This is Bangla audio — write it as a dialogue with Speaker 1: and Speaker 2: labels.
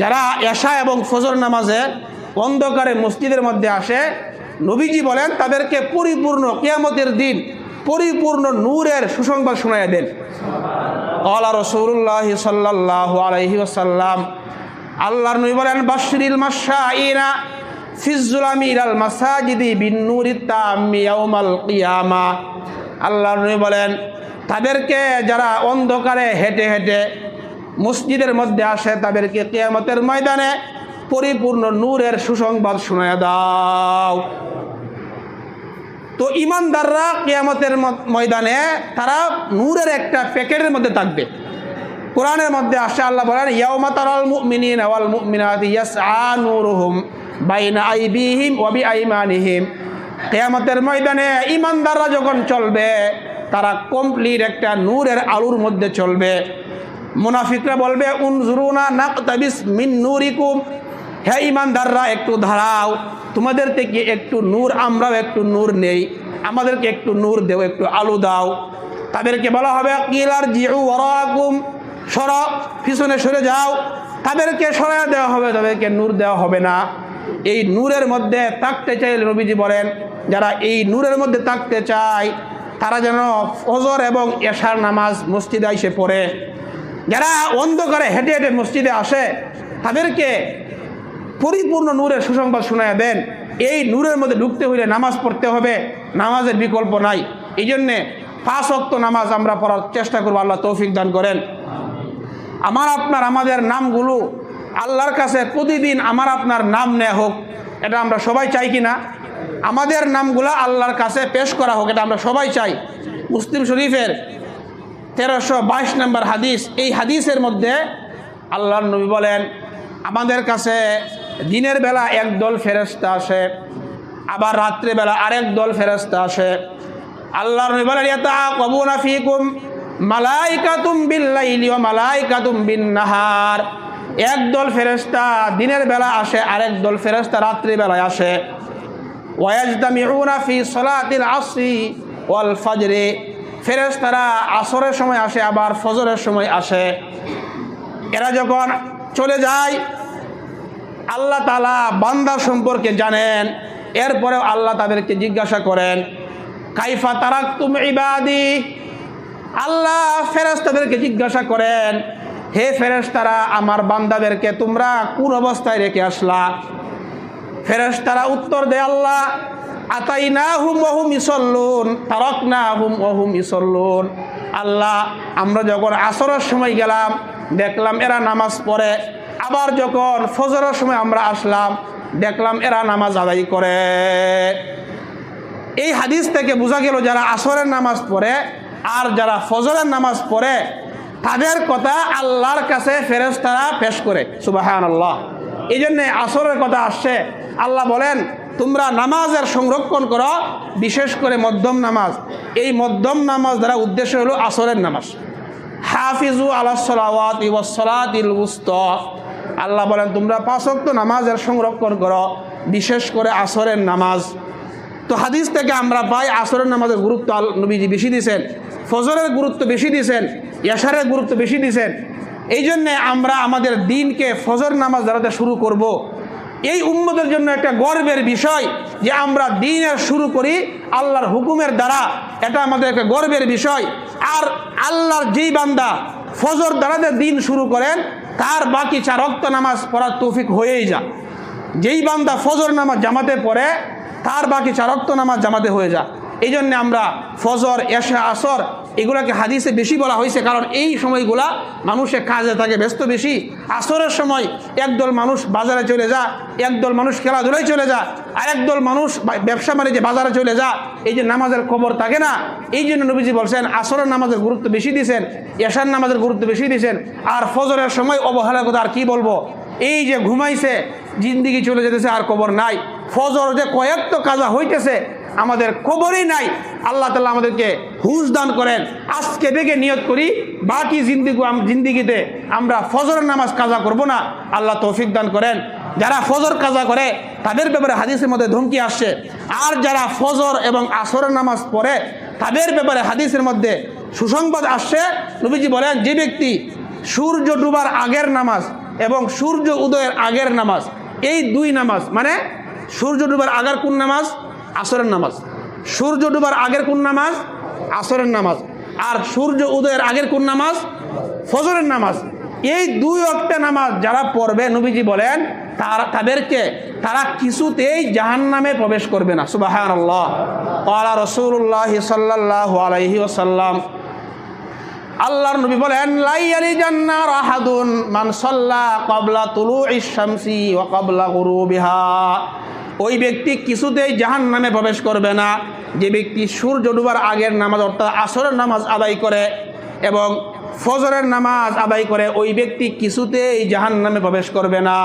Speaker 1: যারা এশা এবং ফজর নামাজে অন্ধকারে মসজিদের মধ্যে আসে, নবীজি বলেন, তাদেরকে পরিপূর্ণ কেয়ামতের দিন পরিপূর্ণ নূরের সুসংবাদ শোনায় দেন। আলা রসুল্লাহ সাল্লাহ আলহি ওসাল্লাম আল্লাহর নবী বলেন, বাশরিল মাশাইনা ফিজুলামির আল মাসাজিদি কিয়ামা। আল্লাহর নবী বলেন, তাদেরকে যারা অন্ধকারে হেঁটে হেঁটে মসজিদের মধ্যে আসে তাদেরকে কেয়ামতের ময়দানে পরিপূর্ণ নূরের সুসংবাদ শোনায় দাও। তো ইমানদাররা কেয়ামতের ময়দানে তারা নূরের একটা প্যাকেটের মধ্যে থাকবে। কোরআনের মধ্যে আসে আল্লাহ বলেন, ইয়াউমা তারাল মুমিনিন ওয়াল ময়দানে ইমানদাররা যখন চলবে, তারা কমপ্লিট একটা নূরের আলুর মধ্যে চলবে। মুনাফিকরা বলবে, উনজুরুনা নাকতাবিস মিন নূরিকুম। হে ইমানদাররা, একটু দাঁড়াও। তোমাদের থেকে একটু নূর, আমরাও একটু নূর নেই। আমাদেরকে একটু নূর দেও, একটু আলু দাও। তাদেরকে বলা হবে, কিলার জিউ ওরাকুম সর, পিছনে সরে যাও। তাদেরকে সরাইয়া দেওয়া হবে, তাদেরকে নূর দেওয়া হবে না। এই নূরের মধ্যে থাকতে চাইলে রবিজি বলেন, যারা এই নূরের মধ্যে থাকতে চায়, তারা যেন ফজর এবং এশার নামাজ মসজিদে এসে পড়ে। যারা অন্ধকারে হেঁটে হেঁটে মসজিদে আসে, তাদেরকে পরিপূর্ণ নূরের সুসংবাদ শোনায় দেন। এই নূরের মধ্যে ঢুকতে হইলে নামাজ পড়তে হবে, নামাজের বিকল্প নাই। এই জন্যে পাঁচ অক্ত নামাজ আমরা পড়ার চেষ্টা করব, আল্লাহ তৌফিক দান করেন। আমার আপনার, আমাদের নামগুলো আল্লাহর কাছে প্রতিদিন আমার আপনার নাম নেওয়া হোক, এটা আমরা সবাই চাই কি না আমাদের নামগুলো আল্লাহর কাছে পেশ করা হোক, এটা আমরা সবাই চাই। মুসলিম শরীফের তেরোশো বাইশ নম্বর হাদিস। এই হাদিসের মধ্যে আল্লাহর নবী বলেন, আমাদের কাছে দিনের বেলা এক দল ফেরস্তা আসে, আবার রাত্রেবেলা আরেক দল ফেরস্তা আসে। আল্লাহর নবী বলেন ইয়াতা কবুনা ফিকুম মালাইকাতুম বিল্লাইলি ওয়া মালাইকাতুম বিন নাহার এক দল ফেরেশতা দিনের বেলা আসে, আরেক দল ফেরেশতা রাত্রি বেলায় আসে। ওয়াজদামিউনা ফি সলাতিল আসরি ওয়াল ফজরে। ফেরেশতারা আসরের সময় আসে, আবার ফজরের সময় আসে। এরা যখন চলে যায়, আল্লাহ তালা বান্দার সম্পর্কে জানেন, এরপরেও আল্লাহ তাদেরকে জিজ্ঞাসা করেন, কাইফা তারাক তুমি ইবাদি? আল্লাহ ফেরেস্তাদেরকে জিজ্ঞাসা করেন, হে ফেরেস্তারা আমার বান্দাদেরকে তোমরা কোন অবস্থায় রেখে আসলা? ফেরেস্তারা উত্তর দেয়, আল্লাহ আতাই না হুম ওহুম ইসল্লুন তারক না হুম ওহুম ইসল্লুন আল্লাহ, আমরা যখন আসরের সময় গেলাম, দেখলাম এরা নামাজ পড়ে। আবার যখন ফজরের সময় আমরা আসলাম, দেখলাম এরা নামাজ আদায় করে। এই হাদিস থেকে বোঝা গেল যারা আসরের নামাজ পড়ে আর যারা ফজরের নামাজ পড়ে, তাদের কথা আল্লাহর কাছে ফেরেশতারা পেশ করে সুবাহান আল্লাহ এই জন্যে আসরের কথা আসছে। আল্লাহ বলেন তোমরা নামাজের সংরক্ষণ করো, বিশেষ করে মধ্যম নামাজ। এই মধ্যম নামাজ দ্বারা উদ্দেশ্য হলো আসরের নামাজ। হাফিজু আল্লাহ সালাওয়াত ইবসলাত ইল আল্লাহ বলেন, তোমরা পাঁচক্ত নামাজের সংরক্ষণ করো, বিশেষ করে আসরের নামাজ। তো হাদিস থেকে আমরা পাই, আসরের নামাজের গুরুত্ব আল নবীজি বেশি দিয়েছেন ফজরের গুরুত্ব বেশি দিয়েছেন ইয়াসারের গুরুত্ব বেশি দিয়েছেন এই জন্যে আমরা আমাদের দিনকে ফজর নামাজ দাঁড়াতে শুরু করব। এই উম্মতের জন্য একটা গর্বের বিষয় যে আমরা দিনের শুরু করি আল্লাহর হুকুমের দ্বারা। এটা আমাদের একটা গর্বের বিষয়। আর আল্লাহর যেই বান্দা ফজর দাঁড়াতে দিন শুরু করেন, তার বাকি চার রক্ত নামাজ পড়ার তৌফিক হয়েই যা যেই বান্দা ফজর নামাজ জামাতে পড়ে, তার বাকি চারক্ত নামাজ জামাতে হয়ে যা এই জন্যে আমরা ফজর, এশা, আসর এগুলাকে হাদিসে বেশি বলা হয়েছে, কারণ এই সময়গুলা মানুষের কাজে থাকে ব্যস্ত বেশি। আসরের সময় একদল মানুষ বাজারে চলে যা, একদল মানুষ খেলাধুলায় চলে যা, আর একদল মানুষ ব্যবসা বাণিজ্যে বাজারে চলে যা, এই যে নামাজের খবর থাকে না, এই জন্য নবীজি বলছেন, আসরের নামাজের গুরুত্ব বেশি দিয়েছেন এশার নামাজের গুরুত্ব বেশি দিয়েছেন আর ফজরের সময় অবহেলার কথা আর কী বলব? এই যে ঘুমাইছে, জিন্দিগি চলে যেতেছে, আর খবর নাই। ফজর যে কয়েক তো কাজা হইতেছে আমাদের খবরই নাই। আল্লাহ তালা আমাদেরকে হুশ দান করেন। আজকে দেখে নিয়ত করি, বাকি জিন্দিগি জিন্দিগিতে আমরা ফজরের নামাজ কাজা করব না। আল্লাহ তৌফিক দান করেন। যারা ফজর কাজা করে, তাদের ব্যাপারে হাদিসের মধ্যে ধমকি আসছে। আর যারা ফজর এবং আসরের নামাজ পড়ে, তাদের ব্যাপারে হাদিসের মধ্যে সুসংবাদ আসছে। নবীজি বলেন, যে ব্যক্তি সূর্য ডুবার আগের নামাজ এবং সূর্য উদয়ের আগের নামাজ, এই দুই নামাজ মানে সূর্য ডুবার আগের কোন নামাজ? আসরের নামাজ। সূর্য ডুবার আগের কোন নামাজ? আসরের নামাজ। আর সূর্য উদয়ের আগের কোন নামাজ? ফজরের নামাজ। এই দুই অক্টে নামাজ যারা পড়বে, নবীজি বলেন, তারা তাদেরকে তারা কিছুতেই জাহান নামে প্রবেশ করবে না। সুবাহ আল্লাহ রসুল্লাহ সাল্লাহ ওসাল্লাম আল্লাহর নবী বলেন, লাইয়ালি জান্নার আহাদুন মান সাল্লা ক্বাবলা তুলুইশ শামসি ওয়া ক্বাবলা গুরুবিহা। ওই ব্যক্তি কিছুতেই জাহান নামে প্রবেশ করবে না। যে ব্যক্তি সূর্য ডুবার আগের নামাজ অর্থাৎ আসরের নামাজ আদায় করে এবং ফজরের নামাজ আদায় করে, ওই ব্যক্তি কিছুতেই জাহান নামে প্রবেশ করবে না।